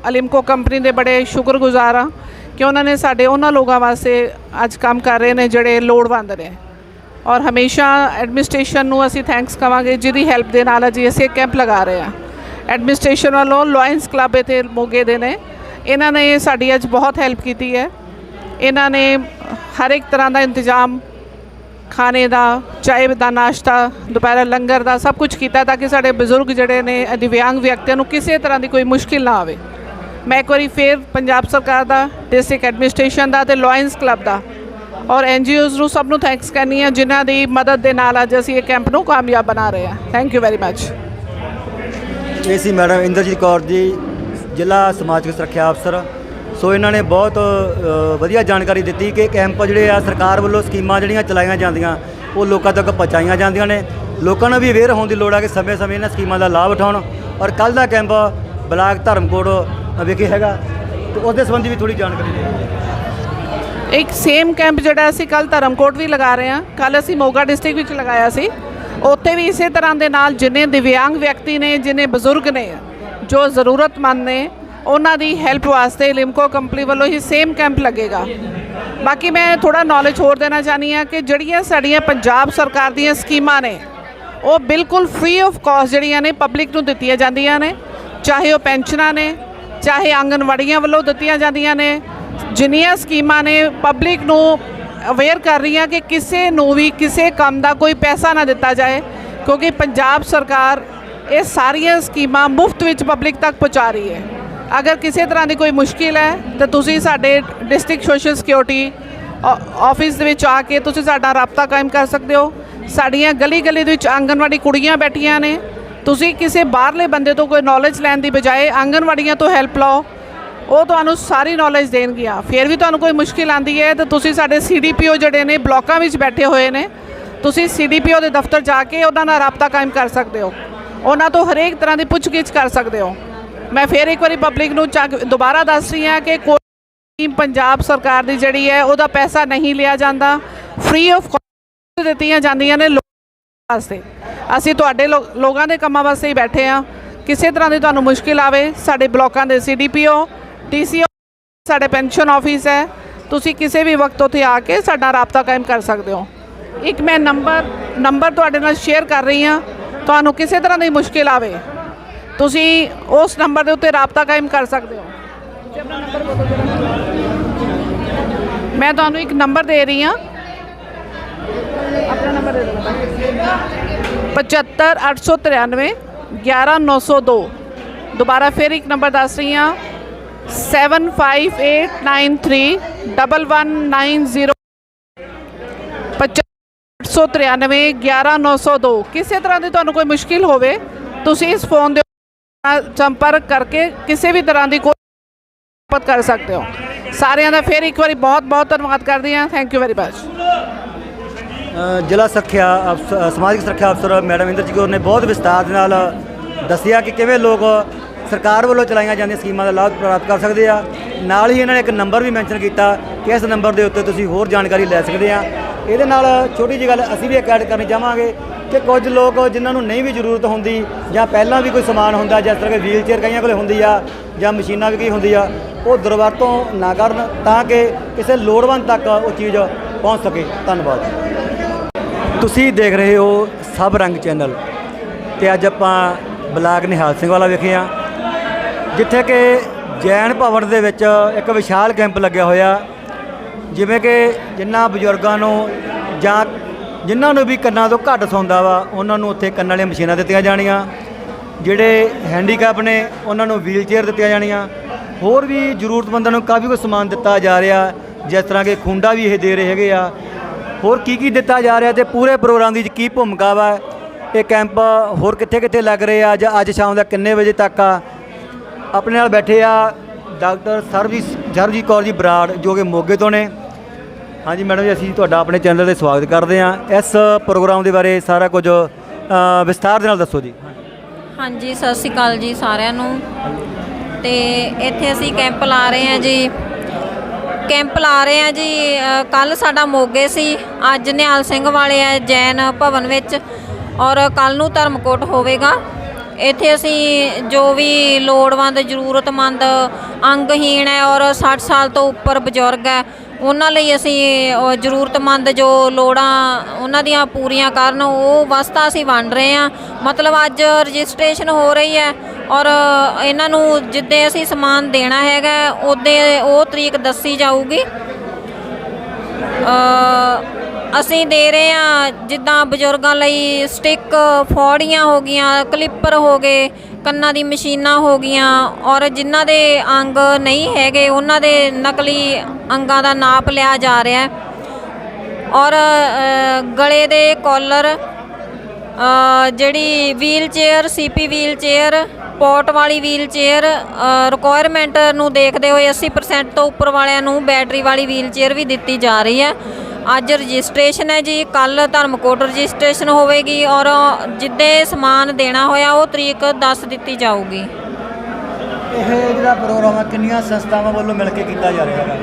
ਅਲਿਮਕੋ ਕੰਪਨੀ ਦੇ ਬੜੇ ਸ਼ੁਕਰਗੁਜ਼ਾਰ ਹਾਂ ਕਿ ਉਹਨਾਂ ਨੇ ਸਾਡੇ ਉਹਨਾਂ ਲੋਕਾਂ ਵਾਸਤੇ ਅੱਜ ਕੰਮ ਕਰ ਰਹੇ ਨੇ ਜਿਹੜੇ ਲੋੜਵੰਦ ਨੇ। ਔਰ ਹਮੇਸ਼ਾ ਐਡਮਿਨਿਸਟ੍ਰੇਸ਼ਨ ਨੂੰ ਅਸੀਂ ਥੈਂਕਸ ਕਵਾਂਗੇ, ਜਿਹਦੀ ਹੈਲਪ ਦੇ ਨਾਲ ਅੱਜ ਅਸੀਂ ਇਹ ਕੈਂਪ ਲਗਾ ਰਹੇ ਹਾਂ। ਐਡਮਿਨਿਸਟ੍ਰੇਸ਼ਨ ਵੱਲੋਂ ਲਾਇਨਸ ਕਲੱਬ ਇੱਥੇ ਮੋਗੇ ਦੇ ਨੇ। ਇਹਨਾਂ ਨੇ ਸਾਡੀ ਅੱਜ ਬਹੁਤ ਹੈਲਪ ਕੀਤੀ ਹੈ। ਇਹਨਾਂ ਨੇ ਹਰ ਇੱਕ ਤਰ੍ਹਾਂ ਦਾ ਇੰਤਜ਼ਾਮ, ਖਾਣੇ ਦਾ, ਚਾਏ ਦਾ, ਨਾਸ਼ਤਾ, ਦੁਪਹਿਰ ਲੰਗਰ ਦਾ, ਸਭ ਕੁਝ ਕੀਤਾ ਤਾਂ ਕਿ ਸਾਡੇ ਬਜ਼ੁਰਗ ਜਿਹੜੇ ਨੇ ਦਿਵਿਆਂਗ ਵਿਅਕਤੀਆਂ ਨੂੰ ਕਿਸੇ ਤਰ੍ਹਾਂ ਦੀ ਕੋਈ ਮੁਸ਼ਕਿਲ ਨਾ ਆਵੇ। ਮੈਂ ਇੱਕ ਵਾਰੀ ਫੇਰ ਪੰਜਾਬ ਸਰਕਾਰ ਦਾ, ਡਿਸਟ੍ਰਿਕਟ ਐਡਮਿਨਿਸਟ੍ਰੇਸ਼ਨ ਦਾ ਤੇ ਲਾਇਨਸ ਕਲੱਬ ਦਾ ਔਰ ਐਨਜੀਓਜ਼ ਨੂੰ ਸਭ ਨੂੰ ਥੈਂਕਸ ਕਰਨੀ ਹੈ, ਜਿਨ੍ਹਾਂ ਦੀ ਮਦਦ ਦੇ ਨਾਲ ਅੱਜ ਅਸੀਂ ਇਹ ਕੈਂਪ ਨੂੰ ਕਾਮਯਾਬ ਬਣਾ ਰਹੇ ਹਾਂ। ਥੈਂਕ ਯੂ ਵੈਰੀ ਮੱਚ ਇਹ ਸੀ ਮੈਡਮ ਇੰਦਰਜੀਤ ਕੌਰ ਜੀ, ਜ਼ਿਲ੍ਹਾ ਸਮਾਜਿਕ ਸੁਰੱਖਿਆ ਅਫਸਰ। ਸੋ ਇਹਨਾਂ ਨੇ ਬਹੁਤ ਵਧੀਆ ਜਾਣਕਾਰੀ ਦਿੱਤੀ ਕਿ ਕੈਂਪ ਜਿਹੜੇ ਆ ਸਰਕਾਰ ਵੱਲੋਂ ਸਕੀਮਾਂ ਜਿਹੜੀਆਂ ਚਲਾਈਆਂ ਜਾਂਦੀਆਂ, ਉਹ ਲੋਕਾਂ ਤੱਕ ਪਹੁੰਚਾਈਆਂ ਜਾਂਦੀਆਂ ਨੇ। ਲੋਕਾਂ ਨੂੰ ਵੀ ਅਵੇਅਰ ਹੋਣ ਦੀ ਲੋੜ ਆ ਕਿ ਸਮੇਂ-ਸਮੇਂ ਇਹਨਾਂ ਸਕੀਮਾਂ ਦਾ ਲਾਭ ਉਠਾਉਣ। ਔਰ ਕੱਲ ਦਾ ਕੈਂਪ ਬਲਾਕ ਧਰਮਕੋਟ ਵਿਖੇ ਹੈਗਾ। ਤੇ ਉਹਦੇ ਸੰਬੰਧੀ ਵੀ ਥੋੜੀ ਜਾਣਕਾਰੀ ਦੇ ਇੱਕ ਸੇਮ ਕੈਂਪ ਜਿਹੜਾ ਅਸੀਂ ਕੱਲ ਧਰਮਕੋਟ ਵੀ ਲਗਾ ਰਹੇ ਹਾਂ। ਕੱਲ ਅਸੀਂ ਮੋਗਾ ਡਿਸਟ੍ਰਿਕਟ ਵਿੱਚ ਲਗਾਇਆ ਸੀ। ਉੱਥੇ ਵੀ ਇਸੇ ਤਰ੍ਹਾਂ ਦੇ ਨਾਲ ਜਿੰਨੇ ਦਿਵਿਆਂਗ ਵਿਅਕਤੀ ਨੇ, ਜਿੰਨੇ ਬਜ਼ੁਰਗ ਨੇ, ਜੋ ਜ਼ਰੂਰਤਮੰਦ ਨੇ ਉਹਨਾਂ ਦੀ ਹੈਲਪ ਵਾਸਤੇ ਲਿਮਕੋ ਕੰਪਨੀ ਵੱਲੋਂ ਹੀ ਸੇਮ ਕੈਂਪ ਲੱਗੇਗਾ। ਬਾਕੀ ਮੈਂ ਥੋੜਾ ਨੌਲੇਜ ਹੋਰ ਦੇਣਾ ਚਾਹਨੀ ਆ ਕਿ ਜਿਹੜੀਆਂ ਸਾਡੀਆਂ ਪੰਜਾਬ ਸਰਕਾਰ ਦੀਆਂ ਸਕੀਮਾਂ ਨੇ, ਉਹ ਬਿਲਕੁਲ ਫ੍ਰੀ ਆਫ ਕਾਸਟ ਜਿਹੜੀਆਂ ਨੇ ਪਬਲਿਕ ਨੂੰ ਦਿੱਤੀਆਂ ਜਾਂਦੀਆਂ ਨੇ, ਚਾਹੇ ਉਹ ਪੈਨਸ਼ਨਾਂ ਨੇ, ਚਾਹੇ ਆਂਗਨਵਾੜੀਆਂ ਵੱਲੋਂ ਦਿੱਤੀਆਂ ਜਾਂਦੀਆਂ ਨੇ, ਜਿੰਨੀਆਂ ਸਕੀਮਾਂ ਨੇ ਪਬਲਿਕ ਨੂੰ ਅਵੇਅਰ ਕਰ ਰਹੀਆਂ ਕਿ ਕਿਸੇ ਨੂੰ ਵੀ ਕਿਸੇ ਕੰਮ ਦਾ ਕੋਈ ਪੈਸਾ ਨਾ ਦਿੱਤਾ ਜਾਏ, ਕਿਉਂਕਿ ਪੰਜਾਬ ਸਰਕਾਰ ਇਹ ਸਾਰੀਆਂ ਸਕੀਮਾਂ ਮੁਫਤ ਵਿੱਚ ਪਬਲਿਕ ਤੱਕ ਪਹੁੰਚਾ ਰਹੀ ਹੈ। ਅਗਰ ਕਿਸੇ ਤਰ੍ਹਾਂ ਦੀ ਕੋਈ ਮੁਸ਼ਕਿਲ ਹੈ, ਤਾਂ ਤੁਸੀਂ ਸਾਡੇ ਡਿਸਟ੍ਰਿਕਟ ਸੋਸ਼ਲ ਸਿਕਿਉਰਿਟੀ ਆਫਿਸ ਦੇ ਵਿੱਚ ਆ ਕੇ ਤੁਸੀਂ ਸਾਡਾ ਰਾਬਤਾ ਕਾਇਮ ਕਰ ਸਕਦੇ ਹੋ। ਸਾਡੀਆਂ ਗਲੀ ਗਲੀ ਦੇ ਵਿੱਚ ਆਂਗਨਵਾੜੀ ਕੁੜੀਆਂ ਬੈਠੀਆਂ ਨੇ। ਤੁਸੀਂ ਕਿਸੇ ਬਾਹਰਲੇ ਬੰਦੇ ਤੋਂ ਕੋਈ ਨੌਲੇਜ ਲੈਣ ਦੀ ਬਜਾਏ ਆਂਗਨਵਾੜੀਆਂ ਤੋਂ ਹੈਲਪ ਲਓ। ਉਹ ਤੁਹਾਨੂੰ ਸਾਰੀ ਨੌਲੇਜ ਦੇਣਗੀਆਂ। ਫਿਰ ਵੀ ਤੁਹਾਨੂੰ ਕੋਈ ਮੁਸ਼ਕਿਲ ਆਂਦੀ ਹੈ, ਤਾਂ ਤੁਸੀਂ ਸਾਡੇ ਸੀਡੀਪੀਓ ਜਿਹੜੇ ਨੇ, ਬਲਾਕਾਂ ਵਿੱਚ ਬੈਠੇ ਹੋਏ ਨੇ, ਤੁਸੀਂ ਸੀਡੀਪੀਓ ਦੇ ਦਫ਼ਤਰ ਜਾ ਕੇ ਉਹਨਾਂ ਨਾਲ ਰਾਬਤਾ ਕਾਇਮ ਕਰ ਸਕਦੇ ਹੋ। ਉਹਨਾਂ ਤੋਂ ਹਰੇਕ ਤਰ੍ਹਾਂ ਦੀ ਪੁੱਛਗਿੱਛ ਕਰ ਸਕਦੇ ਹੋ। ਮੈਂ ਫਿਰ ਇੱਕ ਵਾਰੀ ਪਬਲਿਕ ਨੂੰ ਚੱਕ- ਦੁਬਾਰਾ ਦੱਸ ਰਹੀ ਹਾਂ ਕਿ ਕੋਈ ਸਕੀਮ ਪੰਜਾਬ ਸਰਕਾਰ ਦੀ ਜਿਹੜੀ ਹੈ, ਉਹਦਾ ਪੈਸਾ ਨਹੀਂ ਲਿਆ ਜਾਂਦਾ। ਫ੍ਰੀ ਆਫ ਕਾਸਟ ਦਿੱਤੀਆਂ ਜਾਂਦੀਆਂ ਨੇ ਲੋਕਾਂ ਵਾਸਤੇ। ਅਸੀਂ ਤੁਹਾਡੇ ਲੋ- ਲੋਕਾਂ ਦੇ ਕੰਮਾਂ ਵਾਸਤੇ ਹੀ ਬੈਠੇ ਆ ਕਿਸੇ ਤਰ੍ਹਾਂ ਦੀ ਤੁਹਾਨੂੰ ਮੁਸ਼ਕਿਲ ਆਵੇ, ਸਾਡੇ ਬਲਾਕਾਂ ਦੇ ਸੀਡੀਪੀਓ ਡੀਸੀਓ ਸਾਡੇ ਪੈਨਸ਼ਨ ਆਫਿਸ ਹੈ। ਤੁਸੀਂ ਕਿਸੇ ਵੀ ਵਕਤ ਉੱਥੇ ਆ ਕੇ ਸਾਡਾ ਰਾਬਤਾ ਕਾਇਮ ਕਰ ਸਕਦੇ ਹੋ। ਇੱਕ ਮੈਂ ਨੰਬਰ ਨੰਬਰ ਤੁਹਾਡੇ ਨਾਲ ਸ਼ੇਅਰ ਕਰ ਰਹੀ ਹਾਂ। ਤੁਹਾਨੂੰ ਕਿਸੇ ਤਰ੍ਹਾਂ ਦੀ ਮੁਸ਼ਕਿਲ ਆਵੇ ਤੁਸੀਂ ਉਸ ਨੰਬਰ ਦੇ ਉੱਤੇ ਰਾਬਤਾ ਕਾਇਮ ਕਰ ਸਕਦੇ ਹੋ। ਤੁਸੀਂ ਆਪਣਾ ਨੰਬਰ ਬੋਲੋ ਮੈਂ ਤੁਹਾਨੂੰ ਇੱਕ ਨੰਬਰ ਦੇ ਰਹੀ ਹਾਂ। ਆਪਣਾ ਨੰਬਰ ਦੇ ਦਿਓ। 75 893 11902 ਦੁਬਾਰਾ ਫਿਰ ਇੱਕ ਨੰਬਰ ਦੱਸ ਰਹੀ ਹਾਂ। 7589311902 893 11902 ਕਿਸੇ ਤਰ੍ਹਾਂ ਦੀ ਤੁਹਾਨੂੰ ਕੋਈ ਮੁਸ਼ਕਿਲ ਹੋਵੇ, ਤੁਸੀਂ ਇਸ ਫੋਨ ਦੇ ਸੰਪਰਕ ਕਰਕੇ ਕਿਸੇ ਵੀ ਤਰ੍ਹਾਂ ਦੀ ਕੋਈ ਪ੍ਰਾਪਤ ਕਰ ਸਕਦੇ ਹੋ। ਸਾਰਿਆਂ ਦਾ ਫਿਰ ਇੱਕ ਵਾਰੀ ਬਹੁਤ ਬਹੁਤ ਧੰਨਵਾਦ ਕਰਦੀ ਹਾਂ। ਥੈਂਕ ਯੂ ਵੈਰੀ ਮਚ ਜ਼ਿਲ੍ਹਾ ਸੁਰੱਖਿਆ ਅਫਸਰ ਸਮਾਜਿਕ ਸੁਰੱਖਿਆ ਅਫਸਰ ਮੈਡਮ ਇੰਦਰਜੀਤ ਕੌਰ ਨੇ ਬਹੁਤ ਵਿਸਤਾਰ ਦੇ ਨਾਲ ਦੱਸਿਆ ਕਿ ਕਿਵੇਂ ਲੋਕ ਸਰਕਾਰ ਵੱਲੋਂ ਚਲਾਈਆਂ ਜਾਂਦੀਆਂ ਸਕੀਮਾਂ ਦਾ ਲਾਭ ਪ੍ਰਾਪਤ ਕਰ ਸਕਦੇ ਆ। ਨਾਲ ਹੀ ਇਹਨਾਂ ਨੇ ਇੱਕ ਨੰਬਰ ਵੀ ਮੈਂਸ਼ਨ ਕੀਤਾ ਕਿ ਇਸ ਨੰਬਰ ਦੇ ਉੱਤੇ ਤੁਸੀਂ ਹੋਰ ਜਾਣਕਾਰੀ ਲੈ ਸਕਦੇ ਆ। ਇਹਦੇ ਨਾਲ ਛੋਟੀ ਜਿਹੀ ਗੱਲ ਅਸੀਂ ਵੀ ਇੱਕ ਐਡ ਕਰਨੀ ਚਾਹਾਂਗੇ ਕਿ ਕੁਝ ਲੋਕ ਜਿਨ੍ਹਾਂ ਨੂੰ ਨਹੀਂ ਵੀ ਜ਼ਰੂਰਤ ਹੁੰਦੀ ਜਾਂ ਪਹਿਲਾਂ ਵੀ ਕੋਈ ਸਮਾਨ ਹੁੰਦਾ ਜਿਸ ਤਰ੍ਹਾਂ ਕਿ ਵੀਲਚੇਅਰ ਕਈਆਂ ਕੋਲੇ ਹੁੰਦੀ ਆ ਜਾਂ ਮਸ਼ੀਨਾਂ ਵੀ ਕਈ ਹੁੰਦੀ ਆ, ਉਹ ਦੁਰਵਰਤੋਂ ਨਾ ਕਰਨ ਤਾਂ ਕਿ ਕਿਸੇ ਲੋੜਵੰਦ ਤੱਕ ਉਹ ਚੀਜ਼ ਪਹੁੰਚ ਸਕੇ। ਧੰਨਵਾਦ। ਤੁਸੀਂ ਦੇਖ ਰਹੇ ਹੋ ਸਭ ਰੰਗ ਚੈਨਲ ਤੇ ਅੱਜ ਆਪਾਂ ਬਲਾਕ ਨਿਹਾਲ ਸਿੰਘ ਵਾਲਾ ਵੇਖੇ ਆ ਜਿੱਥੇ ਕਿ ਜੈਨ ਭਵਨ ਦੇ ਵਿੱਚ ਇੱਕ ਵਿਸ਼ਾਲ ਕੈਂਪ ਲੱਗਿਆ ਹੋਇਆ, ਜਿਵੇਂ ਕਿ ਜਿਨ੍ਹਾਂ ਬਜ਼ੁਰਗਾਂ ਨੂੰ ਜਾਂ ਜਿਨ੍ਹਾਂ ਨੂੰ ਵੀ ਕੰਨਾਂ ਤੋਂ ਘੱਟ ਸੌਂਦਾ ਵਾ, ਉਹਨਾਂ ਨੂੰ ਉੱਥੇ ਕੰਨਾਂ ਵਾਲੀਆਂ ਮਸ਼ੀਨਾਂ ਦਿੱਤੀਆਂ ਜਾਣੀਆਂ। ਜਿਹੜੇ ਹੈਂਡੀਕੈਪ ਨੇ, ਉਹਨਾਂ ਨੂੰ ਵੀਲਚੇਅਰ ਦਿੱਤੀਆਂ ਜਾਣੀਆਂ। ਹੋਰ ਵੀ ਜ਼ਰੂਰਤਮੰਦਾਂ ਨੂੰ ਕਾਫੀ ਕੁਝ ਸਮਾਨ ਦਿੱਤਾ ਜਾ ਰਿਹਾ, ਜਿਸ ਤਰ੍ਹਾਂ ਕਿ ਖੁੰਡਾ ਵੀ ਇਹ ਦੇ ਰਹੇ ਹੈਗੇ ਆ। ਹੋਰ ਕੀ ਕੀ ਦਿੱਤਾ ਜਾ ਰਿਹਾ ਤੇ ਪੂਰੇ ਪ੍ਰੋਗਰਾਮ ਦੀ ਕੀ ਭੂਮਿਕਾ ਵਾ, ਇਹ ਕੈਂਪ ਹੋਰ ਕਿੱਥੇ ਕਿੱਥੇ ਲੱਗ ਰਹੇ ਆ ਜਾਂ ਅੱਜ ਸ਼ਾਮ ਦਾ ਕਿੰਨੇ ਵਜੇ ਤੱਕ ਆ? ਆਪਣੇ ਨਾਲ ਬੈਠੇ ਆ ਡਾਕਟਰ ਸਰਵਿਸ ਸਰਬਜੀਤ ਕੌਰ ਜੀ ਬਰਾੜ, ਜੋ ਕਿ ਮੋਗੇ ਤੋਂ ਨੇ। ਹਾਂਜੀ ਮੈਡਮ ਜੀ, ਅਸੀਂ ਤੁਹਾਡਾ ਆਪਣੇ ਚੈਨਲ ਤੇ ਸਵਾਗਤ ਕਰਦੇ ਹਾਂ। ਇਸ ਪ੍ਰੋਗਰਾਮ ਦੇ ਬਾਰੇ ਸਾਰਾ ਕੁਝ ਵਿਸਥਾਰ ਦੇ ਨਾਲ ਦੱਸੋ ਜੀ। ਹਾਂਜੀ, ਸਤਿ ਸ਼੍ਰੀ ਅਕਾਲ ਜੀ ਸਾਰਿਆਂ ਨੂੰ। ਤੇ ਇੱਥੇ ਅਸੀਂ ਕੈਂਪ ਲਾ ਰਹੇ ਹਾਂ ਜੀ। ਕੈਂਪ ਲਾ ਰਹੇ ਹਾਂ ਜੀ ਕੱਲ ਸਾਡਾ ਮੋਗੇ ਸੀ। ਅੱਜ ਨਿਹਾਲ ਸਿੰਘ ਵਾਲੇ ਆ ਜੈਨ ਭਵਨ ਵਿੱਚ। ਔਰ ਕੱਲ ਨੂੰ ਧਰਮਕੋਟ ਹੋਵੇਗਾ। ਇੱਥੇ ਅਸੀਂ ਜੋ ਵੀ ਲੋੜਵੰਦ, ਜ਼ਰੂਰਤਮੰਦ, ਅੰਗਹੀਣ ਹੈ ਔਰ 60 ਸਾਲ ਤੋਂ ਉੱਪਰ ਬਜ਼ੁਰਗ ਹੈ ਉਹਨਾਂ ਲਈ ਅਸੀਂ ਅ, ਜ਼ਰੂਰਤਮੰਦ ਜੋ ਲੋੜਾਂ ਉਹਨਾਂ ਦੀਆਂ ਪੂਰੀਆਂ ਕਰਨ ਉਹ ਵਸਤਾਂ ਅਸੀਂ ਵੰਡ ਰਹੇ ਹਾਂ। ਮਤਲਬ ਅੱਜ ਰਜਿਸਟ੍ਰੇਸ਼ਨ ਹੋ ਰਹੀ ਹੈ ਔਰ ਇਹਨਾਂ ਨੂੰ ਜਿੱਦੇ ਅਸੀਂ ਸਮਾਨ ਦੇਣਾ ਹੈਗਾ ਉਹਦੇ ਉਹ ਤਰੀਕ ਦੱਸੀ ਜਾਊਗੀ। ਅ, ਅਸੀਂ ਦੇ ਰਹੇ ਹਾਂ ਜਿੱਦਾਂ ਬਜ਼ੁਰਗਾਂ ਲਈ ਸਟਿੱਕ ਫੋੜੀਆਂ ਹੋ ਗਈਆਂ ਕਲਿੱਪਰ ਹੋ ਗਏ, ਕੰਨਾਂ ਦੀ ਮਸ਼ੀਨਾਂ ਹੋ ਗਈਆਂ ਔਰ ਜਿਨ੍ਹਾਂ ਦੇ ਅੰਗ ਨਹੀਂ ਹੈਗੇ, ਉਹਨਾਂ ਦੇ ਨਕਲੀ ਅੰਗਾਂ ਦਾ ਨਾਪ ਲਿਆ ਜਾ ਰਿਹਾ ਹੈ। ਔਰ ਗਲੇ ਦੇ ਕਾਲਰ ਜਿਹੜੀ wheelchair CP wheelchair port ਵਾਲੀ ਵੀਲ ਚੇਅਰ ਰਿਕੁਆਇਰਮੈਂਟ ਨੂੰ ਦੇਖਦੇ ਹੋਏ 80% ਤੋਂ ਉੱਪਰ ਵਾਲਿਆਂ ਨੂੰ ਬੈਟਰੀ ਵਾਲੀ ਵੀਲ ਚੇਅਰ ਵੀ ਦਿੱਤੀ ਜਾ ਰਹੀ ਹੈ। ਅੱਜ ਰਜਿਸਟ੍ਰੇਸ਼ਨ ਹੈ ਜੀ ਕੱਲ ਧਰਮਕੋਟ ਰਜਿਸਟ੍ਰੇਸ਼ਨ ਹੋਵੇਗੀ ਔਰ ਜਿੱਦੇ ਸਮਾਨ ਦੇਣਾ ਹੋਇਆ ਉਹ ਤਰੀਕ ਦੱਸ ਦਿੱਤੀ ਜਾਊਗੀ। ਇਹ ਜਿਹੜਾ ਪ੍ਰੋਗਰਾਮ ਆ ਕਿੰਨੀਆਂ ਸੰਸਥਾਵਾਂ ਵੱਲੋਂ ਮਿਲ ਕੇ ਕੀਤਾ ਜਾ ਰਿਹਾ ਹੈਗਾ?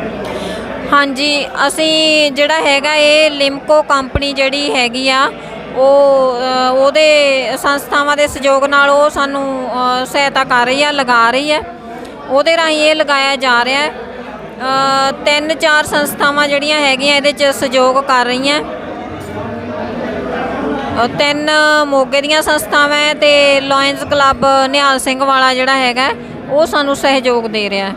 ਹਾਂਜੀ ਅਸੀਂ ਜਿਹੜਾ ਹੈਗਾ ਇਹ ਲਿਮਕੋ ਕੰਪਨੀ ਜਿਹੜੀ ਹੈਗੀ ਆ ਉਹ ਉਹਦੇ ਸੰਸਥਾਵਾਂ ਦੇ ਸਹਿਯੋਗ ਨਾਲ ਉਹ ਸਾਨੂੰ ਸਹਾਇਤਾ ਕਰ ਰਹੀ ਆ ਲਗਾ ਰਹੀ ਹੈ। ਉਹਦੇ ਰਾਹੀਂ ਇਹ ਲਗਾਇਆ ਜਾ ਰਿਹਾ ਹੈ। ਤਿੰਨ ਚਾਰ ਸੰਸਥਾਵਾਂ ਜਿਹੜੀਆਂ ਹੈਗੀਆਂ ਇਹਦੇ 'ਚ ਸਹਿਯੋਗ ਕਰ ਰਹੀਆਂ। ਤਿੰਨ ਮੋਗੇ ਦੀਆਂ ਸੰਸਥਾਵਾਂ ਹੈ ਤੇ ਲਾਇਨਸ ਕਲੱਬ ਨਿਹਾਲ ਸਿੰਘ ਵਾਲਾ ਜਿਹੜਾ ਹੈਗਾ ਉਹ ਸਾਨੂੰ ਸਹਿਯੋਗ ਦੇ ਰਿਹਾ ਹੈ।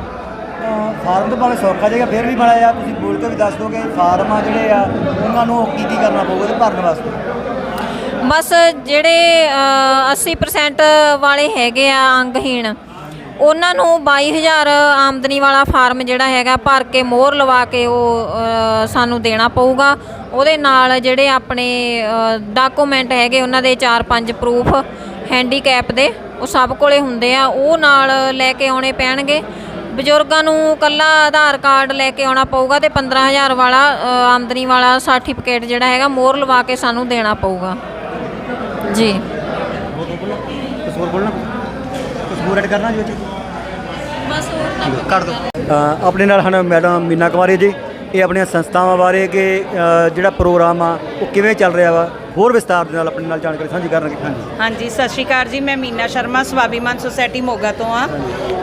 ਫਾਰਮ ਤਾਂ ਭਾਵੇਂ ਸੌਖਾ ਜਾਏਗਾ ਫਿਰ ਵੀ ਬੜਾ ਆ ਤੁਸੀਂ ਬੋਲ ਕੇ ਵੀ ਦੱਸ ਦੋਗੇ ਫਾਰਮ ਆ ਜਿਹੜੇ ਆ ਉਹਨਾਂ ਨੂੰ ਕੀ ਕੀ ਕਰਨਾ ਪਊਗਾ ਤੇ ਭਰਨ ਵਾਸਤੇ? ਬਸ ਜਿਹੜੇ ਅ, 80% ਵਾਲੇ ਹੈਗੇ ਆ ਅੰਗਹੀਣ। ਉਹਨਾਂ ਨੂੰ 22000 ਆਮਦਨੀ ਵਾਲਾ ਫਾਰਮ ਜਿਹੜਾ ਹੈਗਾ ਭਰ ਕੇ ਮੋਹਰ ਲਵਾ ਕੇ ਉਹ ਸਾਨੂੰ ਦੇਣਾ ਪਊਗਾ। ਉਹਦੇ ਨਾਲ ਜਿਹੜੇ ਆਪਣੇ ਡਾਕੂਮੈਂਟ ਹੈਗੇ ਉਹਨਾਂ ਦੇ 4-5 ਪ੍ਰੂਫ ਹੈਂਡੀਕੈਪ ਦੇ, ਉਹ ਸਭ ਕੋਲੇ ਹੁੰਦੇ ਆ। ਉਹ ਨਾਲ ਲੈ ਕੇ ਆਉਣੇ ਪੈਣਗੇ। ਬਜ਼ੁਰਗਾਂ ਨੂੰ ਕੱਲਾ ਆਧਾਰ ਕਾਰਡ ਲੈ ਕੇ ਆਉਣਾ ਪਊਗਾ ਤੇ 15000 ਵਾਲਾ ਆਮਦਨੀ ਵਾਲਾ ਸਰਟੀਫਿਕੇਟ ਜਿਹੜਾ ਹੈਗਾ ਮੋਹਰ ਲਵਾ ਕੇ ਸਾਨੂੰ ਦੇਣਾ ਪਊਗਾ। ਜੀ। ਹੋਰ ਬੋਲਣਾ ਕੁਝ ਹੋਰ ਐਡ ਕਰਨਾ ਜੀ ਕਰ ਦੋ। ਆਪਣੇ ਨਾਲ ਹਨ ਮੈਡਮ ਮੀਨਾ ਕੁਮਾਰੀ ਜੀ। ਇਹ ਆਪਣੀਆਂ ਸੰਸਥਾਵਾਂ ਬਾਰੇ ਕਿ ਜਿਹੜਾ ਪ੍ਰੋਗਰਾਮ ਆ ਉਹ ਕਿਵੇਂ ਚੱਲ ਰਿਹਾ ਵਾ? ਹੋਰ ਵਿਸਤਾਰ ਦੇ ਨਾਲ ਆਪਣੇ ਨਾਲ ਜਾਣਕਾਰੀ ਸਾਂਝੀ ਕਰਨਗੇ। ਹਾਂਜੀ। ਹਾਂਜੀ ਸਤਿ ਸ਼੍ਰੀ ਅਕਾਲ ਜੀ। ਮੈਂ ਮੀਨਾ ਸ਼ਰਮਾ ਸਵਾਭੀਮਾਨ ਸੁਸਾਇਟੀ ਮੋਗਾ ਤੋਂ ਆ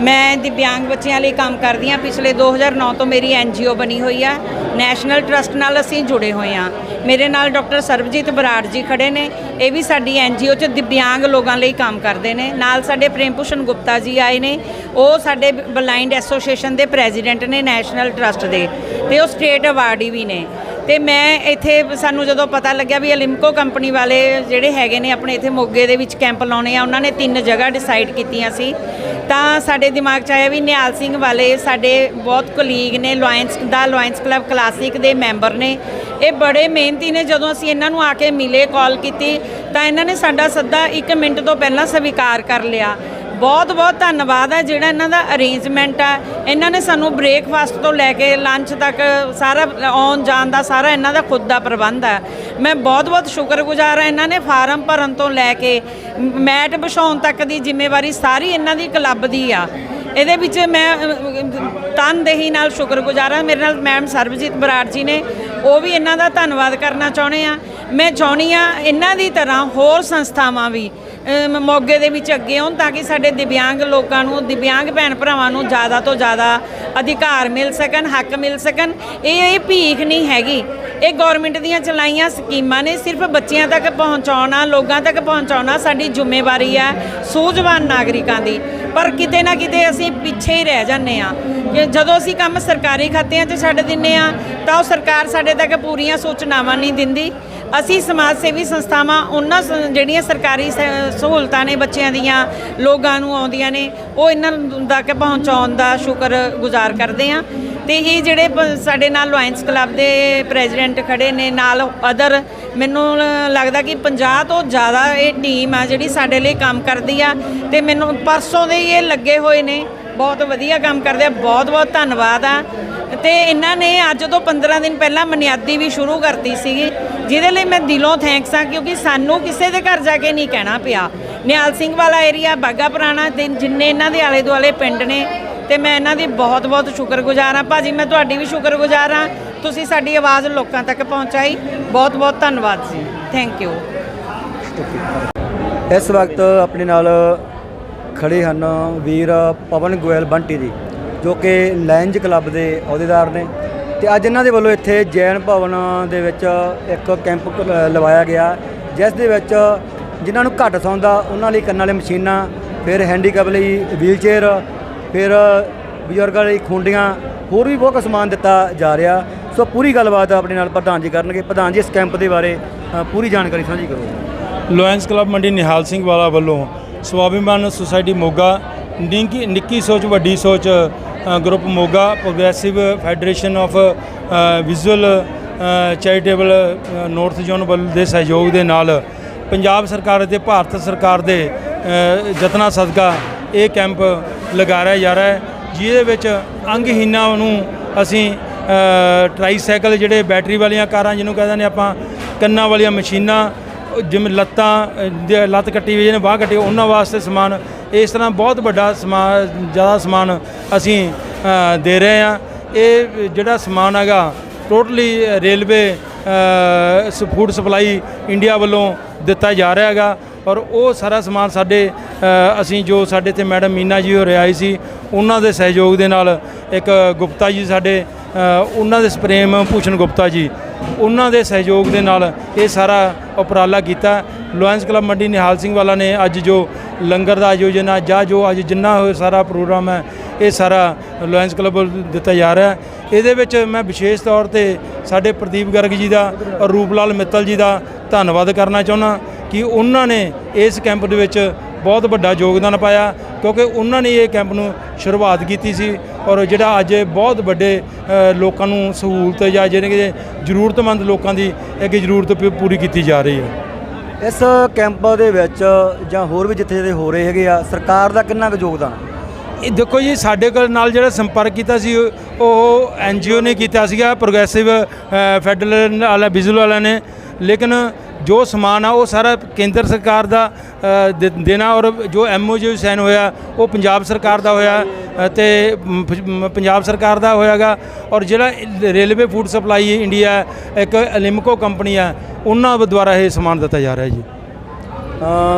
ਮੈਂ ਦਿਵਿਆਂਗ ਬੱਚਿਆਂ ਲਈ ਕੰਮ ਕਰਦੀ ਆ ਪਿਛਲੇ 2009 ਤੋਂ ਮੇਰੀ ਐਨਜੀਓ ਬਣੀ ਹੋਈ ਆ। ਨੈਸ਼ਨਲ ਟਰਸਟ ਨਾਲ ਅਸੀਂ ਜੁੜੇ ਹੋਏ ਆ ਮੇਰੇ ਨਾਲ ਡਾਕਟਰ ਸਰਬਜੀਤ ਬਰਾੜ ਜੀ ਖੜੇ ਨੇ। ਇਹ ਵੀ ਸਾਡੀ ਐਨਜੀਓ 'ਚ ਦਿਵਿਆਂਗ ਲੋਕਾਂ ਲਈ ਕੰਮ ਕਰਦੇ ਨੇ। ਨਾਲ ਸਾਡੇ ਪ੍ਰੇਮ ਭੂਸ਼ਣ ਗੁਪਤਾ ਜੀ ਆਏ ਨੇ। ਉਹ ਸਾਡੇ ਬਲਾਈਂਡ ਐਸੋਸੀਏਸ਼ਨ ਦੇ ਪ੍ਰੈਜ਼ੀਡੈਂਟ ਨੇ ਨੈਸ਼ਨਲ ਟਰਸਟ ਦੇ ਤੇ ਉਹ ਸਟੇਟ ਅਵਾਰਡੀ ਵੀ ਨੇ। ਤੇ ਮੈਂ ਇੱਥੇ ਸਾਨੂੰ ਜਦੋਂ ਪਤਾ ਲੱਗਿਆ ਵੀ ਅਲਿਮਕੋ ਕੰਪਨੀ ਵਾਲੇ ਜਿਹੜੇ ਹੈਗੇ ਨੇ ਆਪਣੇ ਇੱਥੇ ਮੋਗੇ ਦੇ ਵਿੱਚ ਕੈਂਪ ਲਾਉਣੇ ਆ, ਉਹਨਾਂ ਨੇ ਤਿੰਨ ਜਗ੍ਹਾ ਡਿਸਾਈਡ ਕੀਤੀਆਂ ਸੀ। ਤਾਂ ਸਾਡੇ ਦਿਮਾਗ 'ਚ ਆਇਆ ਵੀ ਨਿਹਾਲ ਸਿੰਘ ਵਾਲੇ ਸਾਡੇ ਬਹੁਤ ਕੁਲੀਗ ਨੇ ਲਾਇਨਸ ਦਾ ਲਾਇਨਸ ਕਲੱਬ ਕਲਾਸਿਕ ਦੇ ਮੈਂਬਰ ਨੇ। ਇਹ ਬੜੇ ਮਿਹਨਤੀ ਨੇ। ਜਦੋਂ ਅਸੀਂ ਇਹਨਾਂ ਨੂੰ ਆ ਕੇ ਮਿਲੇ ਕਾਲ ਕੀਤੀ, ਤਾਂ ਇਹਨਾਂ ਨੇ ਸਾਡਾ ਸੱਦਾ 1 ਮਿੰਟ ਤੋਂ ਪਹਿਲਾਂ ਸਵੀਕਾਰ ਕਰ ਲਿਆ। ਬਹੁਤ ਬਹੁਤ ਧੰਨਵਾਦ ਹੈ ਜਿਹੜਾ ਇਹਨਾਂ ਦਾ ਅਰੇਂਜਮੈਂਟ ਆ। ਇਹਨਾਂ ਨੇ ਸਾਨੂੰ ਬ੍ਰੇਕਫਾਸਟ ਤੋਂ ਲੈ ਕੇ ਲੰਚ ਤੱਕ ਸਾਰਾ ਆਉਣ ਜਾਣ ਦਾ ਸਾਰਾ ਇਹਨਾਂ ਦਾ ਖੁਦ ਦਾ ਪ੍ਰਬੰਧ ਆ। ਮੈਂ ਬਹੁਤ ਬਹੁਤ ਸ਼ੁਕਰਗੁਜ਼ਾਰ ਹਾਂ ਇਹਨਾਂ ਨੇ ਫਾਰਮ ਭਰਨ ਤੋਂ ਲੈ ਕੇ, ਮੈਟ ਵਿਛਾਉਣ ਤੱਕ ਦੀ ਜ਼ਿੰਮੇਵਾਰੀ ਸਾਰੀ ਇਹਨਾਂ ਦੀ ਕਲੱਬ ਦੀ ਆ। ਇਹਦੇ ਵਿੱਚ ਮੈਂ ਤਨਦੇਹੀ ਨਾਲ ਸ਼ੁਕਰਗੁਜ਼ਾਰ ਹਾਂ ਮੇਰੇ ਨਾਲ ਮੈਮ ਸਰਬਜੀਤ ਬਰਾੜ ਜੀ ਨੇ ਉਹ ਵੀ ਇਹਨਾਂ ਦਾ ਧੰਨਵਾਦ ਕਰਨਾ ਚਾਹੁੰਦੇ ਆ। ਮੈਂ ਚਾਹੁੰਦੀ ਆ ਇਹਨਾਂ ਦੀ ਤਰ੍ਹਾਂ ਹੋਰ ਸੰਸਥਾਵਾਂ ਵੀ ਅਮ, ਮੋਗੇ ਦੇ ਵਿੱਚ ਅੱਗੇ ਆਉਣ ਤਾਂ ਕਿ ਸਾਡੇ ਦਿਵਿਆਂਗ ਲੋਕਾਂ ਨੂੰ ਦਿਵਿਆਂਗ ਭੈਣ ਭਰਾਵਾਂ ਨੂੰ ਜ਼ਿਆਦਾ ਤੋਂ ਜ਼ਿਆਦਾ ਅਧਿਕਾਰ ਮਿਲ ਸਕਣ ਹੱਕ ਮਿਲ ਸਕਣ। ਇਹ ਇਹ ਭੀਖ ਨਹੀਂ ਹੈਗੀ। ਇਹ ਗਵਰਨਮੈਂਟ ਦੀਆਂ ਚਲਾਈਆਂ ਸਕੀਮਾਂ ਨੇ, ਸਿਰਫ ਬੱਚਿਆਂ ਤੱਕ ਪਹੁੰਚਾਉਣਾ, ਲੋਕਾਂ ਤੱਕ ਪਹੁੰਚਾਉਣਾ ਸਾਡੀ ਜ਼ਿੰਮੇਵਾਰੀ ਹੈ, ਸੂਝਵਾਨ ਨਾਗਰਿਕਾਂ ਦੀ। ਪਰ ਕਿਤੇ ਨਾ ਕਿਤੇ ਅਸੀਂ ਪਿੱਛੇ ਹੀ ਰਹਿ ਜਾਂਦੇ ਆ ਕਿ ਜਦੋਂ ਅਸੀਂ ਕੰਮ ਸਰਕਾਰੀ ਖਾਤਿਆਂ 'ਚ ਛੱਡ ਦਿੰਨੇ ਆ ਤਾਂ ਉਹ ਸਰਕਾਰ ਸਾਡੇ ਤੱਕ ਪੂਰੀਆਂ ਸੂਚਨਾਵਾਂ ਨਹੀਂ ਦਿੰਦੀ। ਅਸੀਂ ਸਮਾਜ ਸੇਵੀ ਸੰਸਥਾਵਾਂ, ਉਹਨਾਂ ਸ- ਜਿਹੜੀਆਂ ਸਰਕਾਰੀ ਸ- ਸਹੂਲਤਾਂ ਨੇ ਬੱਚਿਆਂ ਦੀਆਂ, ਲੋਕਾਂ ਨੂੰ ਆਉਂਦੀਆਂ ਨੇ, ਉਹ ਇਹਨਾਂ ਤੱਕ ਪਹੁੰਚਾਉਣ ਦਾ ਸ਼ੁਕਰ ਗੁਜ਼ਾਰ ਕਰਦੇ ਹਾਂ। ਤੇ ਇਹ ਜਿਹੜੇ ਪ- ਸਾਡੇ ਨਾਲ ਲਾਇਨਸ ਕਲੱਬ ਦੇ ਪ੍ਰੈਜ਼ੀਡੈਂਟ ਖੜੇ ਨੇ, ਨਾਲ ਅਦਰ ਮੈਨੂੰ ਲ- ਲੱਗਦਾ ਕਿ 50 ਤੋਂ ਜ਼ਿਆਦਾ ਇਹ ਟੀਮ ਆ ਜਿਹੜੀ ਸਾਡੇ ਲਈ ਕੰਮ ਕਰਦੀ ਆ, ਤੇ ਮੈਨੂੰ ਪਰਸੋਂ ਦੇ ਹੀ ਇਹ ਲੱਗੇ ਹੋਏ ਨੇ। ਬਹੁਤ ਵਧੀਆ ਕੰਮ ਕਰਦੇ ਆ ਬਹੁਤ ਬਹੁਤ ਧੰਨਵਾਦ ਆ। ਤੇ ਇਹਨਾਂ ਨੇ ਅੱਜ ਤੋਂ 15 ਦਿਨ ਪਹਿਲਾਂ ਮਨਿਆਦੀ ਵੀ ਸ਼ੁਰੂ ਕਰਤੀ ਸੀਗੀ, ਜਿਹਦੇ ਲਈ ਮੈਂ ਦਿਲੋਂ ਥੈਂਕਸ ਆ, ਕਿਉਂਕਿ ਸਾਨੂੰ ਕਿਸੇ ਦੇ ਘਰ ਜਾ ਕੇ ਨਹੀਂ ਕਹਿਣਾ ਪਿਆ। ਨਿਹਾਲ ਸਿੰਘ ਵਾਲਾ ਏਰੀਆ ਬਾਗਾ ਪੁਰਾਣਾ, ਤੇ ਜਿੰਨੇ ਇਹਨਾਂ ਦੇ ਆਲੇ ਦੁਆਲੇ ਪਿੰਡ ਨੇ, ਤੇ ਮੈਂ ਇਹਨਾਂ ਦੀ ਬਹੁਤ ਬਹੁਤ ਸ਼ੁਕਰਗੁਜ਼ਾਰ ਹਾਂ ਭਾਜੀ, ਮੈਂ ਤੁਹਾਡੀ ਵੀ ਸ਼ੁਕਰਗੁਜ਼ਾਰ ਹਾਂ ਤੁਸੀਂ ਸਾਡੀ ਆਵਾਜ਼ ਲੋਕਾਂ ਤੱਕ ਪਹੁੰਚਾਈ। ਬਹੁਤ ਬਹੁਤ ਧੰਨਵਾਦ ਜੀ। ਥੈਂਕ ਯੂ ਇਸ ਵਕਤ ਆਪਣੇ ਨਾਲ ਖੜੇ ਹਨ ਵੀਰ ਪਵਨ ਗੋਇਲ ਬੰਟੀ ਜੀ। ਜੋ ਕਿ ਲਾਇਨਜ ਕਲੱਬ ਦੇ ਅਹੁਦੇਦਾਰ ਨੇ ਤੇ ਅੱਜ ਇਹਨਾਂ ਦੇ ਵੱਲੋਂ ਇੱਥੇ ਜੈਨ ਭਵਨ ਦੇ ਵਿੱਚ ਇੱਕ ਕੈਂਪ ਲਵਾਇਆ ਗਿਆ, ਜਿਸ ਦੇ ਵਿੱਚ ਜਿਨ੍ਹਾਂ ਨੂੰ ਘੱਟ ਸੌਂਦਾ ਉਹਨਾਂ ਲਈ ਕੰਨਾਂ ਵਾਲੀ ਮਸ਼ੀਨਾਂ, ਫਿਰ ਹੈਂਡੀਕੈਪ ਲਈ ਵੀਲਚੇਅਰ, ਫਿਰ ਬਜ਼ੁਰਗਾਂ ਲਈ ਖੁੰਡੀਆਂ, ਹੋਰ ਵੀ ਬਹੁਤ ਕੁਛ ਸਮਾਨ ਦਿੱਤਾ ਜਾ ਰਿਹਾ। ਸੋ ਪੂਰੀ ਗੱਲਬਾਤ ਆਪਣੇ ਨਾਲ ਪ੍ਰਧਾਨ ਜੀ ਕਰਨਗੇ। ਪ੍ਰਧਾਨ ਜੀ, ਇਸ ਕੈਂਪ ਦੇ ਬਾਰੇ ਪੂਰੀ ਜਾਣਕਾਰੀ ਸਾਂਝੀ ਕਰੋ। ਲਾਇਨਸ ਕਲੱਬ ਮੰਡੀ ਨਿਹਾਲ ਸਿੰਘ ਵਾਲਾ ਵੱਲੋਂ ਸਵਾਭਿਮਾਨ ਸੁਸਾਇਟੀ ਮੋਗਾ, ਨਿੱਕੀ ਨਿੱਕੀ ਸੋਚ, ਵੱਡੀ ਸੋਚ group Moga progressive federation of visual charitable north zone ਵੱਲ ਦੇ ਸਹਿਯੋਗ ਦੇ ਨਾਲ ਪੰਜਾਬ ਸਰਕਾਰ ਅਤੇ ਭਾਰਤ ਸਰਕਾਰ ਦੇ ਯਤਨਾਂ ਸਦਕਾ ਇਹ ਕੈਂਪ ਲਗਾਇਆ ਜਾ ਰਿਹਾ ਹੈ ਜਿਹਦੇ ਵਿੱਚ ਅੰਗਹੀਣਾਂ ਨੂੰ ਅਸੀਂ ਅ, ਟਰਾਈਸਾਈਕਲ ਜਿਹੜੇ ਬੈਟਰੀ ਵਾਲੀਆਂ ਕਾਰਾਂ ਜਿਹਨੂੰ ਕਹਿੰਦੇ ਨੇ ਆਪਾਂ ਕੰਨਾਂ ਵਾਲੀਆਂ ਮਸ਼ੀਨਾਂ ਜਿਵੇਂ ਲੱਤਾਂ ਦੇ ਲੱਤ ਕੱਟੀ ਹੋਈ ਜਿਹਨੇ ਬਾਹ ਕੱਟੀ ਉਹਨਾਂ ਵਾਸਤੇ ਸਮਾਨ ਇਸ ਤਰ੍ਹਾਂ ਬਹੁਤ ਵੱਡਾ ਸਮਾਨ, ਜ਼ਿਆਦਾ ਸਮਾਨ ਅਸੀਂ ਦੇ ਰਹੇ ਹਾਂ। ਇਹ ਜਿਹੜਾ ਸਮਾਨ ਹੈਗਾ totally railway food supply India ਵੱਲੋਂ ਦਿੱਤਾ ਜਾ ਰਿਹਾ ਹੈਗਾ। ਔਰ ਉਹ ਸਾਰਾ ਸਮਾਨ ਸਾਡੇ ਅਸੀਂ ਜੋ ਸਾਡੇ ਤੇ ਮੈਡਮ ਮੀਨਾ ਜੀ ਹੋ ਆਈ ਸੀ, ਉਹਨਾਂ ਦੇ ਸਹਿਯੋਗ ਦੇ ਨਾਲ ਇੱਕ ਗੁਪਤਾ ਜੀ ਸਾਡੇ ਉਹਨਾਂ ਦੇ ਪ੍ਰੇਮ ਭੂਸ਼ਣ ਗੁਪਤਾ ਜੀ, ਉਹਨਾਂ ਦੇ ਸਹਿਯੋਗ ਦੇ ਨਾਲ ਇਹ ਸਾਰਾ ਉਪਰਾਲਾ ਕੀਤਾ। ਲਾਇਨਸ ਕਲੱਬ ਮੰਡੀ ਨਿਹਾਲ ਸਿੰਘ ਵਾਲਾ ਨੇ ਅੱਜ ਜੋ ਲੰਗਰ ਦਾ ਆਯੋਜਨ ਆ, ਜਾਂ ਜੋ ਅੱਜ ਜਿੰਨਾ ਹੋਇਆ ਸਾਰਾ ਪ੍ਰੋਗਰਾਮ ਹੈ, ਇਹ ਸਾਰਾ ਲਾਇਨਸ ਕਲੱਬ ਵੱਲੋਂ ਦਿੱਤਾ ਜਾ ਰਿਹਾ ਹੈ। ਇਹਦੇ ਵਿੱਚ ਮੈਂ ਵਿਸ਼ੇਸ਼ ਤੌਰ ਤੇ ਸਾਡੇ ਪ੍ਰਦੀਪ ਗਰਗ ਜੀ ਦਾ ਔਰ ਰੂਪਲਾਲ ਮਿੱਤਲ ਜੀ ਦਾ ਧੰਨਵਾਦ ਕਰਨਾ ਚਾਹੁੰਦਾ। ਕਿ ਉਹਨਾਂ ਨੇ ਇਸ ਕੈਂਪ ਦੇ ਵਿੱਚ ਬਹੁਤ ਵੱਡਾ ਯੋਗਦਾਨ ਪਾਇਆ ਕਿਉਂਕਿ ਉਹਨਾਂ ਨੇ ਇਹ ਕੈਂਪ ਨੂੰ ਸ਼ੁਰੂਆਤ ਕੀਤੀ ਸੀ ਔਰ ਜਿਹੜਾ ਅੱਜ ਬਹੁਤ ਵੱਡੇ ਲੋਕਾਂ ਨੂੰ ਸਹੂਲਤ ਜਾਂ ਜਿਹੜੇ ਕਿ ਜ਼ਰੂਰਤਮੰਦ ਲੋਕਾਂ ਦੀ ਇੱਕ ਜ਼ਰੂਰਤ ਪੂਰੀ ਕੀਤੀ ਜਾ ਰਹੀ ਹੈ। ਇਸ ਕੈਂਪ ਦੇ ਵਿੱਚ ਜਾਂ ਹੋਰ ਵੀ ਜਿੱਥੇ ਜਿੱਥੇ ਹੋ ਰਹੇ ਹੈਗੇ ਆ ਸਰਕਾਰ ਦਾ ਕਿੰਨਾ ਕੁ ਯੋਗਦਾਨ ਇਹ ਦੇਖੋ ਜੀ ਸਾਡੇ ਕੋਲ ਨਾਲ ਜਿਹੜਾ ਸੰਪਰਕ ਕੀਤਾ ਸੀ ਉਹ ਐਨਜੀਓ ਨੇ ਕੀਤਾ ਸੀਗਾ ਪ੍ਰੋਗਰੈਸਿਵ ਫੈਡਰਲ ਵਾਲਾ ਵਿਜ਼ੂਅਲ ਵਾਲਿਆਂ ਨੇ। ਲੇਕਿਨ ਜੋ ਸਮਾਨ ਆ ਉਹ ਸਾਰਾ ਕੇਂਦਰ ਸਰਕਾਰ ਦਾ ਦੇ- ਦੇਣਾ ਔਰ ਜੋ ਐਮਓਯੂ ਸਾਈਨ ਹੋਇਆ ਉਹ ਪੰਜਾਬ ਸਰਕਾਰ ਦਾ ਹੋਇਆ ਅ, ਤੇ ਪੰਜਾਬ ਸਰਕਾਰ ਦਾ ਹੋਇਆਗਾ ਔਰ ਜਿਹੜਾ ਰੇਲਵੇ ਫੂਡ ਸਪਲਾਈ ਇੰਡੀਆ ਇੱਕ ਅਲਿਮਕੋ ਕੰਪਨੀ ਆ ਉਹਨਾਂ ਦੁਆਰਾ ਇਹ ਸਮਾਨ ਦਿੱਤਾ ਜਾ ਰਿਹਾ ਜੀ।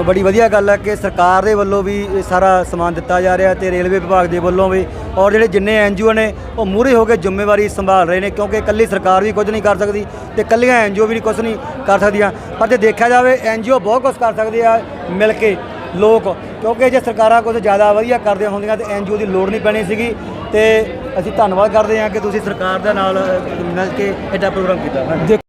ਬੜੀ ਵਧੀਆ ਗੱਲ ਹੈ ਕਿ ਸਰਕਾਰ ਦੇ ਵੱਲੋਂ ਵੀ ਇਹ ਸਾਰਾ ਸਮਾਨ ਦਿੱਤਾ ਜਾ ਰਿਹਾ ਤੇ ਰੇਲਵੇ ਵਿਭਾਗ ਦੇ ਵੱਲੋਂ ਵੀ ਔਰ ਜਿਹੜੇ ਜਿੰਨੇ ਐਨਜੀਓ ਨੇ ਉਹ ਮੂਹਰੇ ਹੋ ਕੇ ਜ਼ਿੰਮੇਵਾਰੀ ਸੰਭਾਲ ਰਹੇ ਨੇ ਕਿਉਂਕਿ ਇਕੱਲੀ ਸਰਕਾਰ ਵੀ ਕੁਝ ਨਹੀਂ ਕਰ ਸਕਦੀ ਤੇ ਇਕੱਲੀਆਂ ਐਨਜੀਓ ਵੀ ਨਹੀਂ ਕੁਝ ਨਹੀਂ ਕਰ ਸਕਦੀਆਂ। ਪਰ ਜੇ ਦੇਖਿਆ ਜਾਵੇ ਐਨਜੀਓ ਬਹੁਤ ਕੁਝ ਕਰ ਸਕਦੇ ਆ ਮਿਲ ਕੇ ਲੋਕ ਕਿਉਂਕਿ ਜੇ ਸਰਕਾਰਾਂ ਕੁਝ ਜ਼ਿਆਦਾ ਵਧੀਆ ਕਰਦੀਆਂ ਹੁੰਦੀਆਂ ਤੇ ਐਨਜੀਓ ਦੀ ਲੋੜ ਨਹੀਂ ਪੈਣੀ ਸੀਗੀ ਤੇ ਅਸੀਂ ਧੰਨਵਾਦ ਕਰਦੇ ਹਾਂ ਕਿ ਤੁਸੀਂ ਸਰਕਾਰ ਦੇ ਨਾਲ ਮਿਲ ਕੇ ਐਡਾ ਪ੍ਰੋਗਰਾਮ ਕੀਤਾ। ਦੇਖ